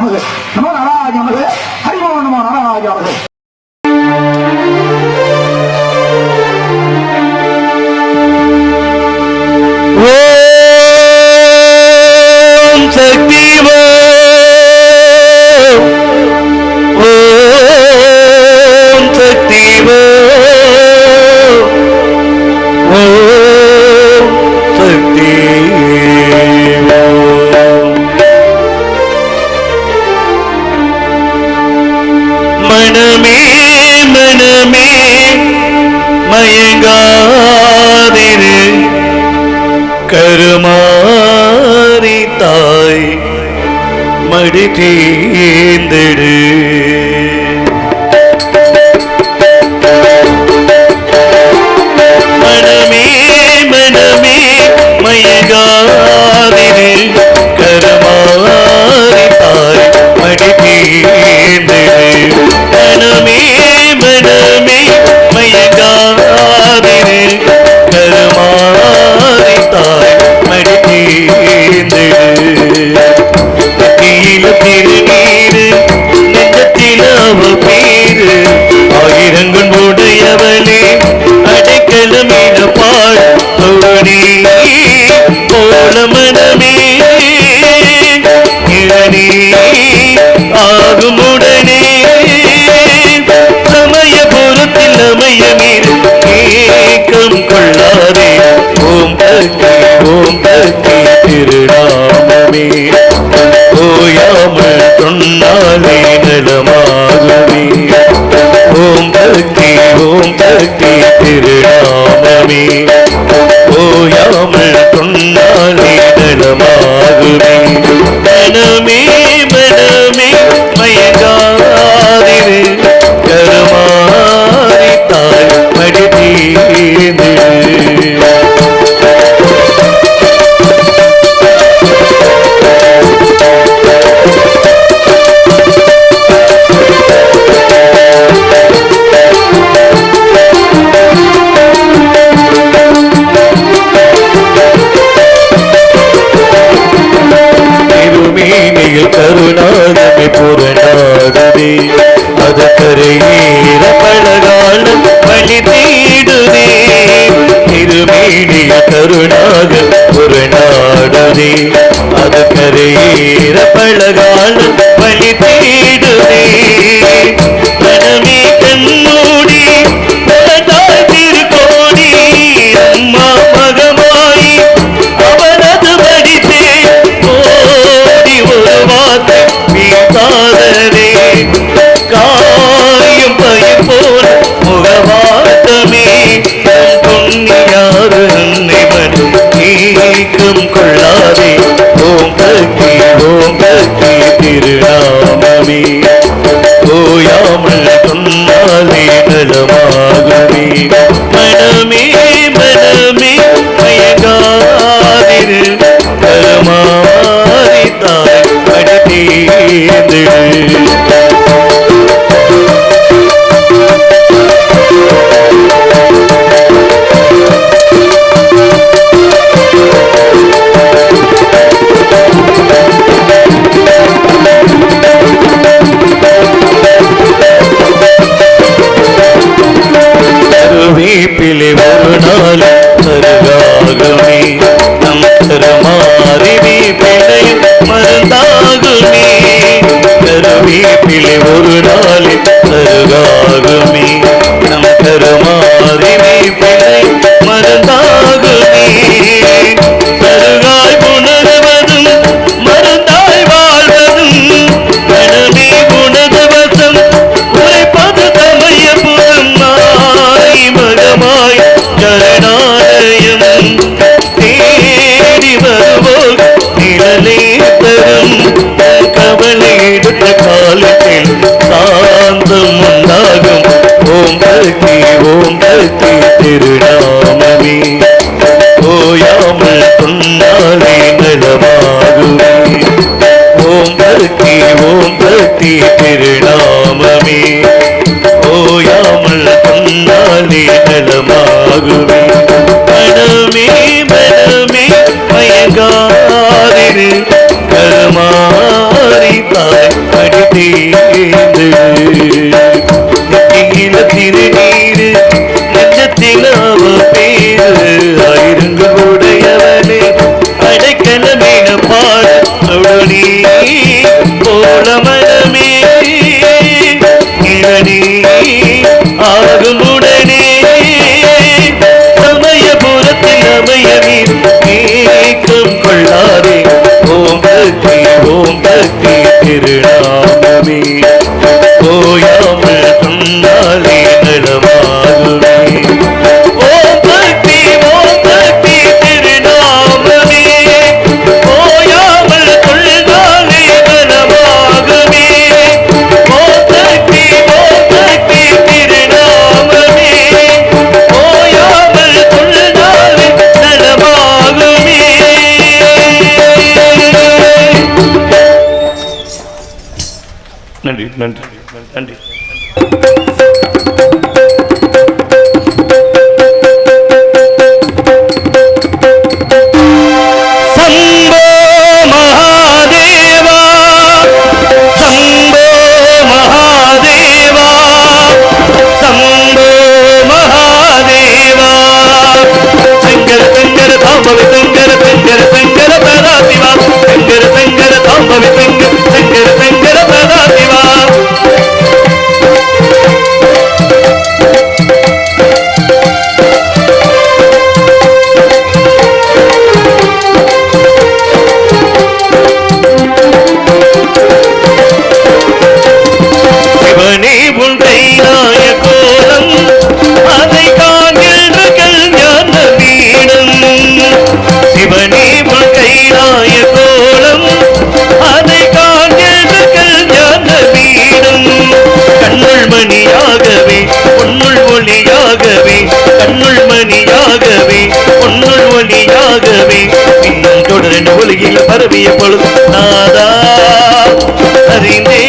நமது நமோ நாராஜ நமது ஹரிமோ நமோ நாராஜ நமது மனமே இளநீ ஆகும் உடனே சமயபுரத்தில் அமையமீர் ஏக்கம் கொள்ளாதே. ஓம் பக்தி ஓம் பக்தி திருநாமமே. ஓயாமல் சொன்னாலே நலமாகுமே. ஓம் பக்தி ஓம் பக்தி திருநாமமே. கருணாக ஒரு புறநாடுதே அது கரையேற பழகாலம் வழி தேடுதே. கொள்ளாதே ஓம் பக்தி ஓம் பக்தி திருநாமமே. ஓயாமல் சொன்னாலே நலமாகுமே. மனமே மனமே மயங்காதிரு. கருமாறி தாய் படித்தீர்ந்திடு கருவேப்பிலை வீட்டிலே ஒரு நாள் கருகாகுமே நம் தருமாறி வேப்பிலை மருந்தாகுமே கருகாய் வாழ்த்தி திருநாமமே. ஓயாமல் சொன்னாலே நலமாகுமே. ஓம் பக்தி ஓம் பக்தி திருநாமமே. ஓயாமல் சொன்னாலே நலமாகுமே. மனமே மனமே மயங்காதிரு. கருமாறி தாய் அடி திருநீ உடையவனே. அடைக்கலமீன பாட போலவன் உலகில் பரவிய பொழுது நாதா அறிந்தே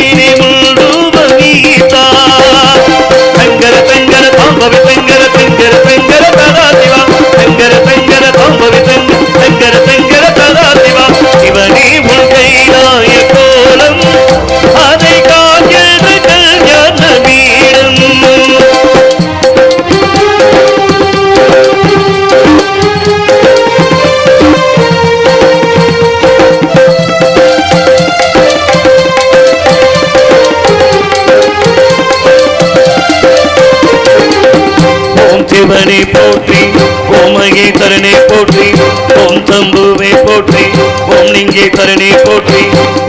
சம்புவே போற்றி ஓம் லிங்கே கருணே போற்றி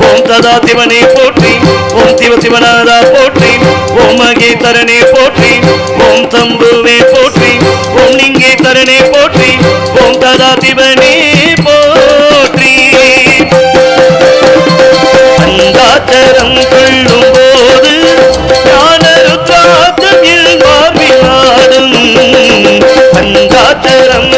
ஓம் சதா சிவனை போற்றி ஓம் சிவ சிவநாதா போற்றி ஓம் மகேதரனே போற்றி ஓம் சம்புவே போற்றி ஓம் லிங்கே தரனே போற்றி ஓம் சதா சிவனே போற்றி. அந்தாச்சரம் கொள்ளும் போது ஞானரு காத்தம் அந்தாச்சரம்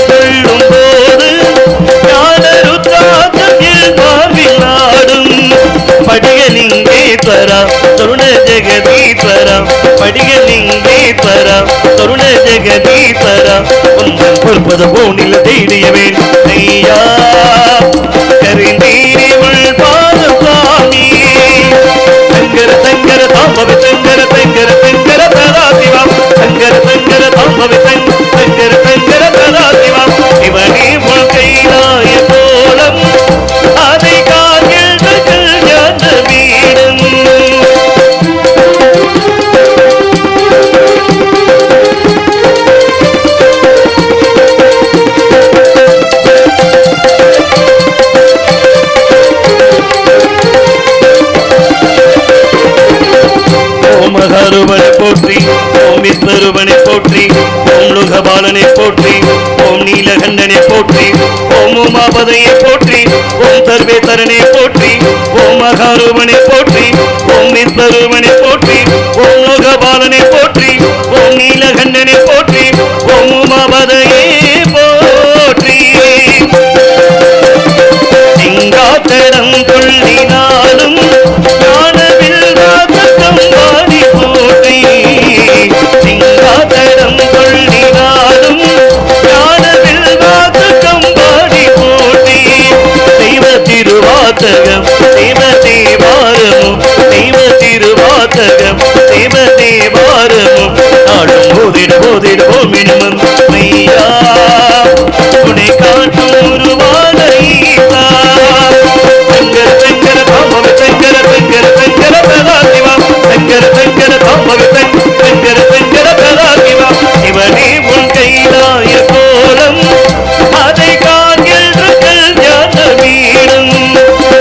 கருண ஜெகதீஸ்வரம் படிகலிங்கேஸ்வரம் கருண ஜெகதீஸ்வரம் உந்தன் பொறுப்பது போனில் தேடியவேன் ஐயா பாலனை போற்றி ஓம் நீலகண்டனை போற்றி ஓம் உமாபதையை போற்றி ஓம் சர்வேதரனை போற்றி ஓம் மகாரூபனை போற்றி. போதிடுவோம் இன்பம் ஐயா துணை காட்டும் உருவான தங்கர தங்கர தாம்பவ தங்கர தங்கர தங்கர பிரதாதிவா தங்கர தங்கர தாம்பவ தங்கர தங்கர பிரதாதிவா இவனே உன் கைலாய கோலம். அதை காண்கின்ற கல்யாண வீடும்.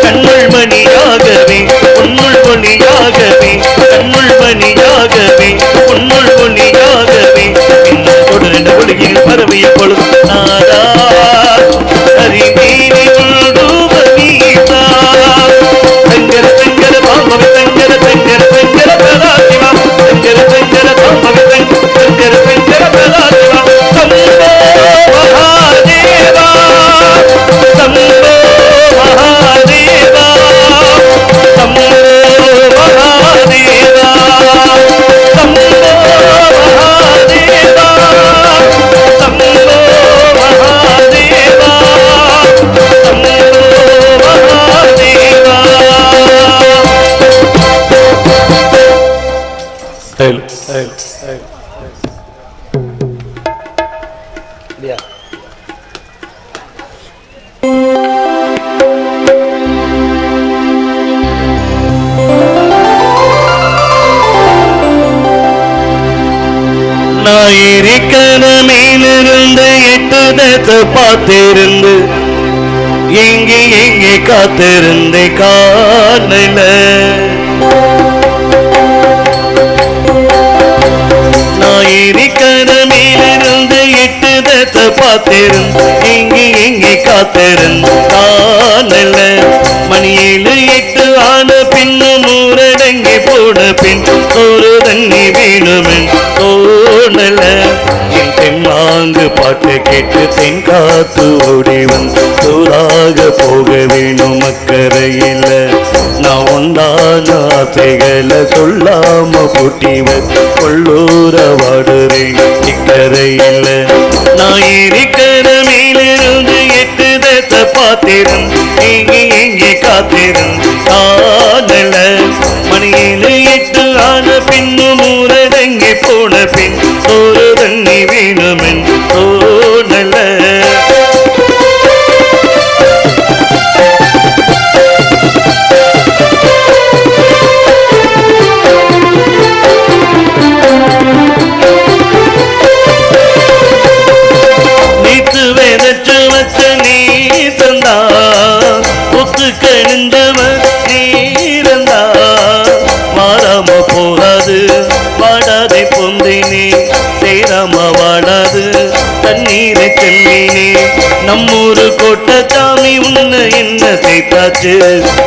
கண்ணுள் மணியாகவே உன்னுள் பொனியாகவே கண்ணுள் மணியாகவே உன்னுள் பொனியாக மேலிருந்து எட்டு தசை பார்த்திருந்து எங்கே எங்கே காத்திருந்தே காணல நான் இருக்கிற மேலிருந்து எட்டு தசை பார்த்திருந்து எங்கே எங்கே காத்திருந்து காணல மணி ஏழு எட்டு ஆன பின்னும் ஊரடங்கி போன பின் ஒரு தண்ணி வேணுமென் தோணலை. தென்னாங்கு தெம்மாங்கு பாட்டு கேட்டு தென் காத்து ஓடி வந்து தூராக போக வேணும் அக்கறையில். நான் உண்டான ஆசைகளை சொல்லாம பூட்டி கொள்ளூர வாடுறேன் இக்கரையில். நான் இருக்கிற மேலிருந்து எட்டு பார்த்திரும் பாத்திரம் எங்கே எங்கே காத்திரம் காதல. மணியில எட்டு ஆன பின்னும் ஊரடங்கி போன பின் தண்ணி வேணுமென் தோணல. நீத்து விதைச்சு வச்ச நீ தந்தா ஒத்து கணிந்தவன் தண்ணீரை செல்லினே. நம்மூரு கோட்டச்சாமி உன்ன என்ன தேய்த்தாச்சு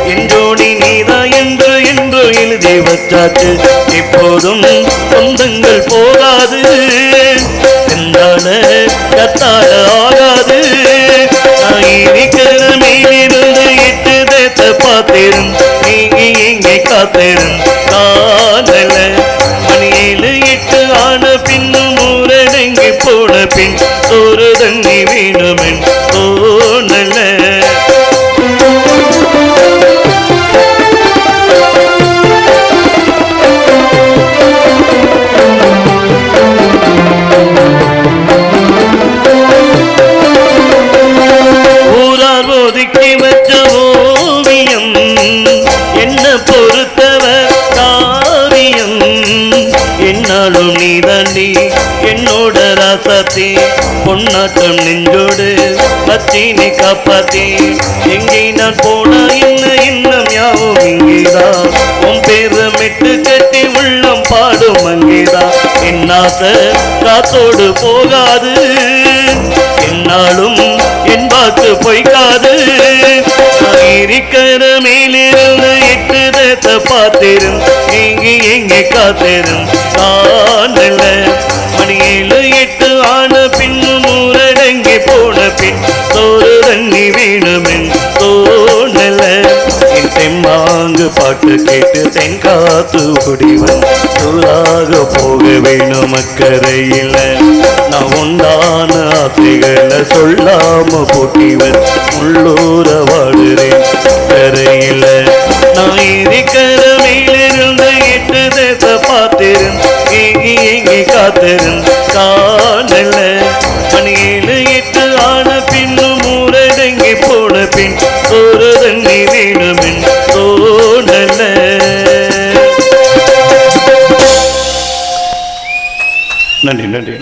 என்றோடி நீதா என்று என்று எழுதி வச்சாச்சு. இப்போதும் சொந்தங்கள் போகாது. சென்றால கத்தாழ ஆகாது. நான் மேலிருந்து எட்டு தேத்த பார்த்திரும். நீங்க எங்கே காத்திரும். காதல வேணுமென் தோணல. ஊரார் ஒதுக்கி வச்ச ஓவியம் என்ன பொறுத்தவர் காவியம். என்னாலும் நீ தாண்டி என்னோட ராசாத்தி பொன்னாட்டம் நெஞ்சோடு பத்தினை காப்பாத்தி. எங்கே நான் போனா என்ன இன்னும் யாவும் இங்கேதான் உன் பேரை மெட்டு கட்டி உள்ளம் பாடும் அங்கேதான் என் ஆசை காத்தோடு போகாது. என்னாலும் என் பார்த்து பொய்க்காது. நான் இருக்கிற மேலிருந்து எட்டு தேத்த பார்த்திரும். எங்கே எங்கே காத்திரும்? காணல மணியில எட்டு ஆன போன பின் சோறு தண்ணி வேணுமென் தோணல. என் தெம்மாங்கு பாட்டு கேட்டு தென்காத்து ஓடிவன் சொல்லாக போக வேணும் அக்கறையில். நான் உண்டான ஆசைகளை சொல்லாம போட்டிவன் உள்ளூர வாடுறேன் கரையில். நான் இருக்கிற மேலிருந்த எட்டு தேச பார்த்திரும் ஏங்கி ஏங்கி காத்திரும் நன்றி நன்றி.